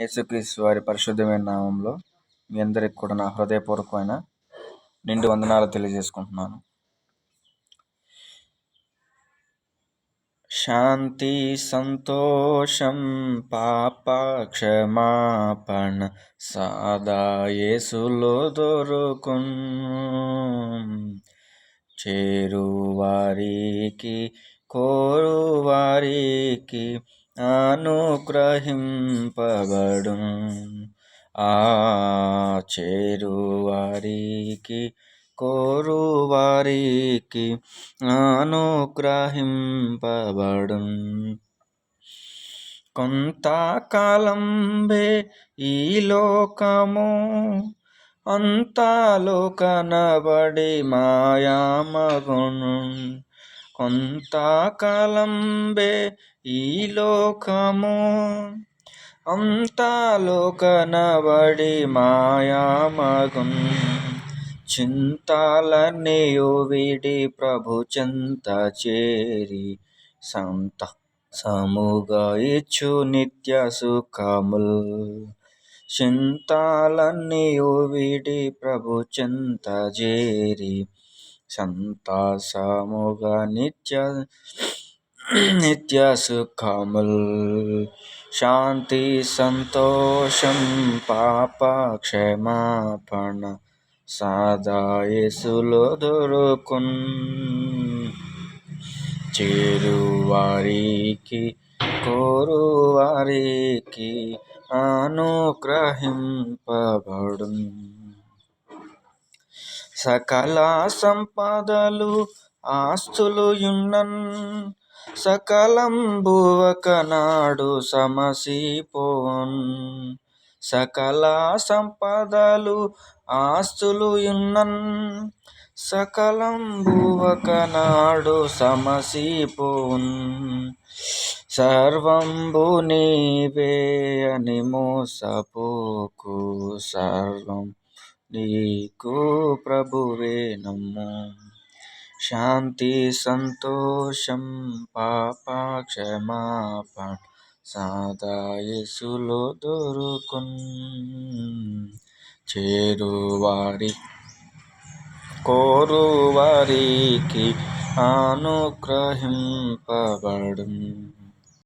యేసుక్రీస్తు వారి పరిశుద్ధమైన నామంలో మీ అందరికి కూడా నా హృదయపూర్వకమైన నిండు వందనాలు తెలియజేసుకుంటున్నాను. శాంతి సంతోషం పాప క్షమాపణ సాదా యేసులో దొరుకున్. చేరువారికి కోరువారికి అనుగ్రహింపబడు. ఆ చేరువారికి కోరువారికి అనుగ్రహింపబడు. కొంతకాలం బే ఈ లోకము అంతా లోకనబడి మాయామగును. కొంతకాలంబే ఈ లోకము. అంతాలో కనబడి మాయామగున్. చింతాలన్నీయు విడి ప్రభు చింత చేరి సంత సముగా ఇచ్చు నిత్య సుఖముల్. చింతాలన్నీయు విడి ప్రభు చింత చేరి సంతాసముగా నిత్య నిత్య సుఖముల్. శాంతి సంతోషం పాప క్షమాపణ సాదాయసులో దొరుకున్. చేరువారికి కోరువారికి అనుగ్రహింపబడు సకల సంపదలు ఆస్తులు యున్నన్ సకలంబువకనాడు సమసిపోన్. సకల సంపదలు ఆస్తులు యున్నన్ సకలంబువకనాడు సమసిపోన్. సర్వంబు నీవే అని మోసపోకు సర్వం నీకు ప్రభువే నమ్ము. శాంతి సంతోషం పాప క్షమాపణ సాదాయసులో దొరుకున్. చేరువారి కోరువారికి అనుగ్రహింపబడు